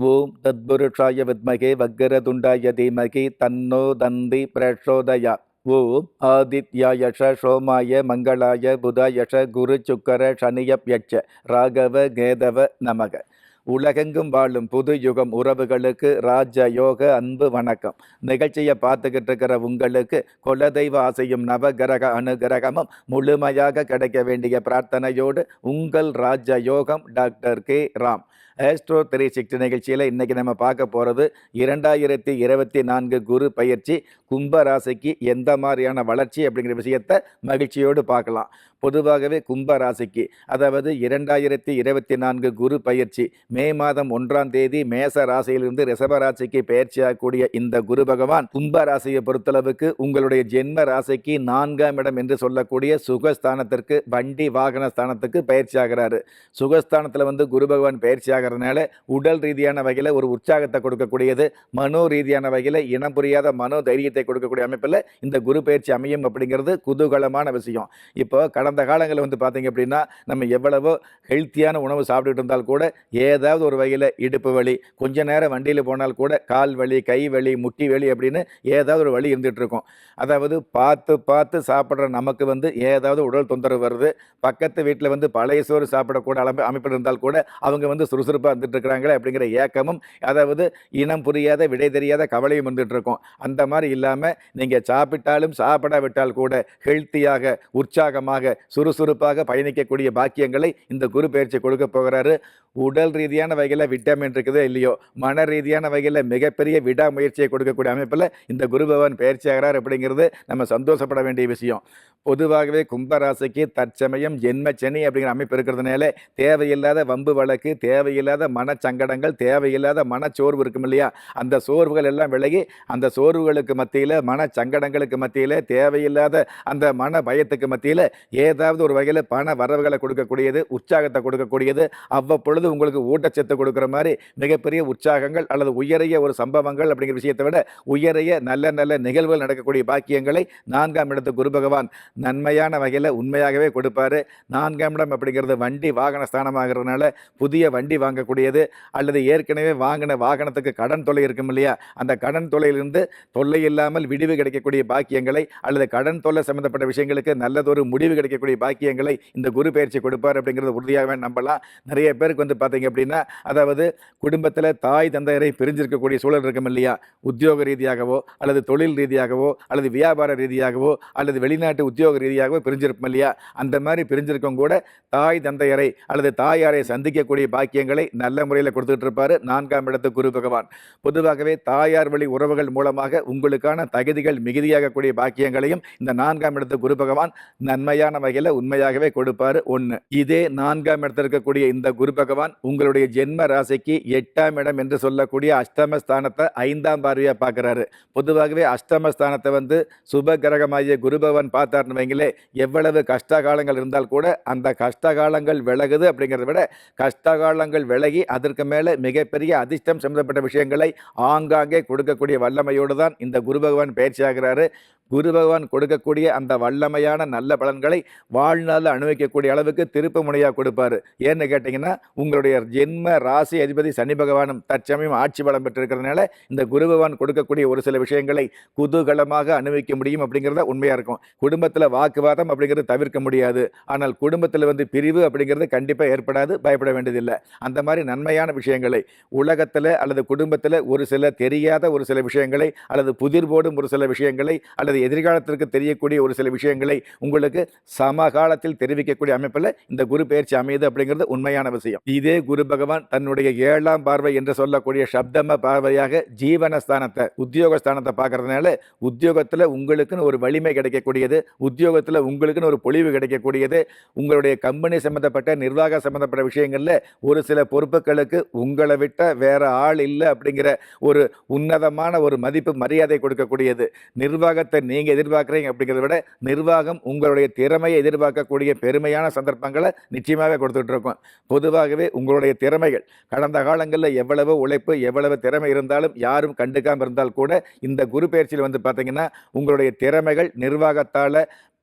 ஓம் தத்புருஷாய வித்மகே வக்கரதுண்டாய தீமகி தன்னோ தந்தி பிரச்சோதயா ஓம் ஆதித்யாயஷ சோமாய மங்களாய புதாயஷ குரு சுக்கர சனியப்யட்ச ராகவ கேதவ நமக உலகெங்கும் வாழும் புது யுகம் உறவுகளுக்கு ராஜ யோக அன்பு வணக்கம். நிகழ்ச்சியை பார்த்துக்கிட்டு இருக்கிற உங்களுக்கு குலதெய்வ ஆசையும் நவகிரக அனுகிரகமும் முழுமையாக கிடைக்க வேண்டிய பிரார்த்தனையோடு உங்கள் ராஜ யோகம் டாக்டர் கே. ராம். ஆஸ்ட்ரோ திரை சிக்ஸ்டி நிகழ்ச்சியில் இன்றைக்கி நம்ம பார்க்க போகிறது இரண்டாயிரத்தி இருபத்தி நான்கு குரு பயிற்சி கும்ப ராசிக்கு எந்த மாதிரியான வளர்ச்சி அப்படிங்கிற விஷயத்தை மகிழ்ச்சியோடு பார்க்கலாம். பொதுவாகவே கும்ப ராசிக்கு அதாவது இரண்டாயிரத்தி இருபத்தி நான்கு குரு பயிற்சி மே மாதம் ஒன்றாம் தேதி மேச ராசியிலிருந்து ரிசப ராசிக்கு பயிற்சியாகக்கூடிய இந்த குரு பகவான் கும்ப ராசியை பொறுத்தளவுக்கு உங்களுடைய ஜென்ம ராசிக்கு நான்காம் இடம் என்று சொல்லக்கூடிய சுகஸ்தானத்திற்கு வண்டி வாகன ஸ்தானத்துக்கு பயிற்சி ஆகிறாரு சுகஸ்தானத்தில் வந்து குரு பகவான் பயிற்சி ஆகிறதுனால உடல் ரீதியான வகையில் ஒரு உற்சாகத்தை கொடுக்கக்கூடியது மனோ ரீதியான வகையில் இனம் புரியாத மனோ தைரியத்தை கொடுக்கக்கூடிய அமைப்பில் இந்த குரு பயிற்சி அமையும் அப்படிங்கிறது குதூகலமான விஷயம். இப்போ கடந்த காலங்களில் வந்து பார்த்தீங்க அப்படின்னா நம்ம எவ்வளவோ ஹெல்த்தியான உணவு சாப்பிட்டுட்டு இருந்தால் கூட ஏதாவது ஒரு வகையில் இடுப்பு வலி கொஞ்ச நேரம் வண்டியில் போனால் கூட கால் வலி கை வலி முட்டி வலி அப்படின்னு ஏதாவது ஒரு வலி இருந்துகிட்டு இருக்கும். அதாவது பார்த்து பார்த்து சாப்பிட்ற நமக்கு வந்து ஏதாவது உடல் தொந்தரவு வருது. பக்கத்து வீட்டில் வந்து பழைய சோறு சாப்பிடக்கூட அளவு அமைப்பில் இருந்தால் கூட அவங்க வந்து சுறுசுறுப்பாக இருந்துட்டுருக்கிறாங்களே அப்படிங்கிற ஏக்கமும் அதாவது இனம் புரியாத விடை தெரியாத கவலையும் இருந்துகிட்ருக்கும் அந்த மாதிரி இல்லாமல் நீங்கள் சாப்பிட்டாலும் சாப்பிடாவிட்டால் கூட ஹெல்த்தியாக உற்சாகமாக சுறுசுறுப்பாக பயணிக்கக்கூடிய பாக்கியங்களை இந்த குரு பயிற்சி கொடுக்க போகிறாரு. உடல் ரீதியான வகையில் விட்டமின் இருக்குதோ இல்லையோ மன ரீதியான வகையில் மிகப்பெரிய விடாமுயற்சியை கொடுக்கக்கூடிய அமைப்பில் இந்த குரு பகவான் பயிற்சி ஆகிறார் அப்படிங்கிறது நம்ம சந்தோஷப்பட வேண்டிய விஷயம். பொதுவாகவே கும்பராசிக்கு தற்சமயம் ஜென்மச்சனி அப்படிங்கிற அமைப்பு இருக்கிறதுனால தேவையில்லாத வம்பு வழக்கு தேவையில்லாத மனச்சங்கடங்கள் தேவையில்லாத மனச்சோர்வு இருக்கும் இல்லையா? அந்த சோர்வுகள் எல்லாம் விலகி அந்த சோர்வுகளுக்கு மத்தியில் மனச்சங்கடங்களுக்கு மத்தியில் தேவையில்லாத அந்த மன பயத்துக்கு மத்தியில் ஏ ஏதாவது ஒரு வகையில் பண வரவுகளை கொடுக்கக்கூடியது உற்சாகத்தை கொடுக்கக்கூடியது அவ்வப்பொழுது உங்களுக்கு ஊட்டச்சத்து கொடுக்குற மாதிரி மிகப்பெரிய உற்சாகங்கள் அல்லது உயரிய ஒரு சம்பவங்கள் அப்படிங்கிற விஷயத்தை விட உயரிய நல்ல நல்ல நிகழ்வுகள் நடக்கக்கூடிய பாக்கியங்களை நான்காம் இடத்து குரு பகவான் நன்மையான வகையில் உண்மையாகவே கொடுப்பாரு. நான்காம் இடம் அப்படிங்கிறது வண்டி வாகன ஸ்தானமாகிறதுனால புதிய வண்டி வாங்கக்கூடியது அல்லது ஏற்கனவே வாங்கின வாகனத்துக்கு கடன் தொல்லை இருக்கும் இல்லையா? அந்த கடன் தொல்லையிலிருந்து தொல்லை இல்லாமல் விடிவு கிடைக்கக்கூடிய பாக்கியங்களை அல்லது கடன் தொல்லை சம்பந்தப்பட்ட விஷயங்களுக்கு நல்லதொரு முடிவு கிடைக்க செய்யக்கூடிய பாக்கியங்களை இந்த குரு பயிற்சி கொடுப்பார் அப்படிங்கிறது உறுதியாகவே நம்பலாம். நிறைய பேருக்கு வந்து பார்த்தீங்க அப்படின்னா அதாவது குடும்பத்தில் தாய் தந்தையரை பிரிஞ்சிருக்கக்கூடிய சூழல் இருக்கும் இல்லையா? உத்தியோக ரீதியாகவோ அல்லது தொழில் ரீதியாகவோ அல்லது வியாபார ரீதியாகவோ அல்லது வெளிநாட்டு உத்தியோக ரீதியாகவோ பிரிஞ்சிருக்கும் இல்லையா? அந்த மாதிரி பிரிஞ்சிருக்கும் கூட தாய் தந்தையரை அல்லது தாயாரை சந்திக்கக்கூடிய பாக்கியங்களை நல்ல முறையில் கொடுத்துட்டு இருப்பார். நான்காம் இடத்து குரு பகவான். பொதுவாகவே தாயார் வழி உறவுகள் மூலமாக உங்களுக்கான தகுதிகள் மிகுதியாகக்கூடிய பாக்கியங்களையும் இந்த நான்காம் இடத்து குரு பகவான் நன்மையான வகையில் உண்மையாகவே கொடுப்பாரு. ஒன்று இதே நான்காம் இடத்தில் இருக்கக்கூடிய இந்த குரு பகவான் உங்களுடைய ஜென்ம ராசிக்கு எட்டாம் இடம் என்று சொல்லக்கூடிய அஷ்டமஸ்தானத்தை ஐந்தாம் பார்வையாக பார்க்குறாரு. பொதுவாகவே அஷ்டமஸ்தானத்தை வந்து சுப கிரகமாகிய குரு பகவான் பார்த்தார்னு வைங்களே எவ்வளவு கஷ்ட காலங்கள் இருந்தால் கூட அந்த கஷ்ட காலங்கள் விலகுது அப்படிங்கிறத விட கஷ்ட காலங்கள் விலகி அதற்கு மேலே மிகப்பெரிய அதிர்ஷ்டம் சம்பந்தப்பட்ட விஷயங்களை ஆங்காங்கே கொடுக்கக்கூடிய வல்லமையோடு தான் இந்த குரு பகவான் பயிற்சியாகிறாரு. குரு பகவான் கொடுக்கக்கூடிய அந்த வல்லமையான நல்ல பலன்களை வாழ்நாளில் அனுபவிக்கக்கூடிய அளவுக்கு திருப்பு முனையாக கொடுப்பாரு. ஏன்னு கேட்டிங்கன்னா உங்களுடைய ஜென்ம ராசி அதிபதி சனி பகவானும் தற்சமயம் ஆட்சி பலம் பெற்றிருக்கிறதுனால இந்த குரு பகவான் கொடுக்கக்கூடிய ஒரு சில விஷயங்களை குதூகலமாக அனுபவிக்க முடியும் அப்படிங்கிறத உண்மையாக இருக்கும். குடும்பத்தில் வாக்குவாதம் அப்படிங்கிறது தவிர்க்க முடியாது. ஆனால் குடும்பத்தில் வந்து பிரிவு அப்படிங்கிறது கண்டிப்பாக ஏற்படாது பயப்பட வேண்டியதில்லை. அந்த மாதிரி நன்மையான விஷயங்களை உலகத்தில் அல்லது குடும்பத்தில் ஒரு சில தெரியாத ஒரு சில விஷயங்களை அல்லது புதிர் போடும் ஒரு சில விஷயங்களை அல்லது எதிர்காலத்திற்கு தெரியக்கூடிய ஒரு சில விஷயங்களை உங்களுக்கு சமகாலத்தில் தெரிவிக்கக்கூடிய அமைப்பில் இந்த குரு பயிற்சி அமையுது அப்படிங்கிறது உண்மையான விஷயம். இதே குரு பகவான் தன்னுடைய ஏழாம் பார்வை என்று சொல்லக்கூடிய சப்தம பார்வையாக ஜீவனஸ்தானத்தை உத்தியோகஸ்தானத்தை பார்க்கறதுனால உத்தியோகத்தில் உங்களுக்குன்னு ஒரு வலிமை கிடைக்கக்கூடியது உத்தியோகத்தில் உங்களுக்குன்னு ஒரு பொலிவு கிடைக்கக்கூடியது உங்களுடைய கம்பெனி சம்மந்தப்பட்ட நிர்வாக சம்மந்தப்பட்ட விஷயங்களில் ஒரு சில பொறுப்புகளுக்கு உங்களை விட்ட வேற ஆள் இல்லை அப்படிங்கிற ஒரு உன்னதமான ஒரு மதிப்பு மரியாதை கொடுக்கக்கூடியது. நிர்வாகத்தை நீங்கள் எதிர்பார்க்குறீங்க அப்படிங்கிறத விட நிர்வாகம் உங்களுடைய திறமையை எதிர்பார்க்கக்கூடிய பெருமையான சந்தர்ப்பங்களை நிச்சயமாகவே கொடுத்துட்டு இருக்கோம். பொதுவாகவே உங்களுடைய திறமைகள் கடந்த காலங்களில் எவ்வளவு உழைப்பு எவ்வளவு திறமை இருந்தாலும் யாரும் கண்டுக்காமல் இருந்தால் கூட இந்த குரு பயிற்சியில் வந்து பார்த்தீங்கன்னா உங்களுடைய திறமைகள் நிர்வாகத்தால்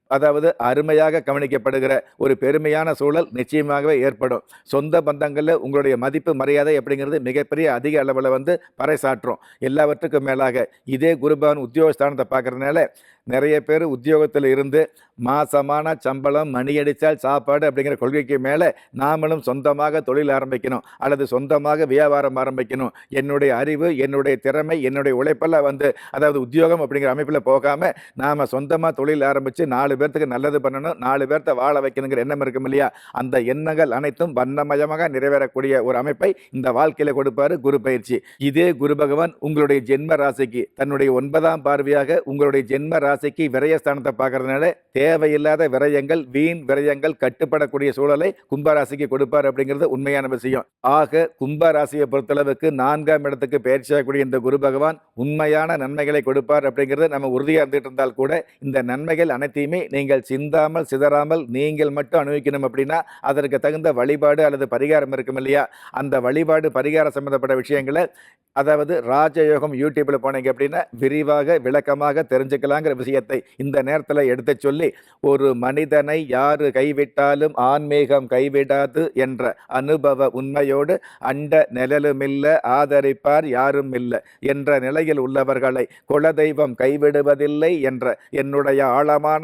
அதாவது அருமையாக கவனிக்கப்படுகிற ஒரு பெருமையான சூழல் நிச்சயமாகவே ஏற்படும். சொந்த பந்தங்களில் உங்களுடைய மதிப்பு மரியாதை அப்படிங்கிறது மிகப்பெரிய அதிக அளவில் வந்து பறைசாற்றும். எல்லாவற்றுக்கும் மேலாக இதே குருபவன் உத்தியோகஸ்தானத்தை பார்க்கறதுனால நிறைய பேர் உத்தியோகத்தில் இருந்து மாசமான சம்பளம் மணி அடித்தால் சாப்பாடு அப்படிங்கிற கொள்கைக்கு மேலே நாமளும் சொந்தமாக தொழில் ஆரம்பிக்கணும். அல்லது சொந்தமாக வியாபாரம் ஆரம்பிக்கணும். என்னுடைய அறிவு என்னுடைய திறமை என்னுடைய உழைப்பெல்லாம் வந்து அதாவது உத்தியோகம் அப்படிங்கிற அமைப்பில் போகாமல் நாம் சொந்தமாக தொழில் ஆரம்பித்து நாலு பேர்த்துக்கு நல்லது பண்ணணும் நாலு பேர்த்த வாழ வைக்கணுங்கிற எண்ணம் இருக்கும் இல்லையா? அந்த எண்ணங்கள் அனைத்தும் வண்ணமயமாக நிறைவேறக்கூடிய ஒரு அமைப்பை இந்த வாழ்க்கையில் கொடுப்பார் குரு பயிற்சி. இதே குரு பகவான் உங்களுடைய ஜென்ம ராசிக்கு தன்னுடைய ஒன்பதாம் பார்வையாக உங்களுடைய ஜென்ம ராசிக்கு விரயஸ்தானத்தை பார்க்கறதுனால தேவையில்லாத விரயங்கள் வீண் விரயங்கள் கட்டுப்படக்கூடிய சூழலை கும்பராசிக்கு கொடுப்பார் அப்படிங்கிறது உண்மையான விஷயம். ஆக கும்பராசியை பொறுத்தளவுக்கு நான்காம் இடத்துக்கு பயிற்சியாகக்கூடிய இந்த குரு பகவான் உண்மையான நன்மைகளை கொடுப்பார் அப்படிங்கிறது நம்ம உறுதியாக இருந்துட்டு இருந்தால் கூட இந்த நன்மைகள் அனைத்தையுமே நீங்கள் சிந்தாமல் சிதறாமல் நீங்கள் மட்டும் அனுபவிக்கணும் அப்படின்னா அதற்கு தகுந்த வழிபாடு அல்லது பரிகாரம் இருக்கும் இல்லையா? அந்த வழிபாடு பரிகாரம் சம்பந்தப்பட்ட விஷயங்களை அதாவது ராஜயோகம் யூடியூப்பில் போனீங்க அப்படின்னா விரிவாக விளக்கமாக தெரிஞ்சுக்கலாங்கிற விஷயத்தை இந்த நேரத்தில் எடுத்து சொல்லி ஒரு மனிதனை யார் கைவிட்டாலும் ஆன்மீகம் கைவிடாது என்ற அனுபவ உண்மையோடு அண்ட நிழலுமில்ல ஆதரிப்பார் யாரும் இல்லை என்ற நிலையில் உள்ளவர்களை குலதெய்வம் கைவிடுவதில்லை என்ற என்னுடைய ஆழமான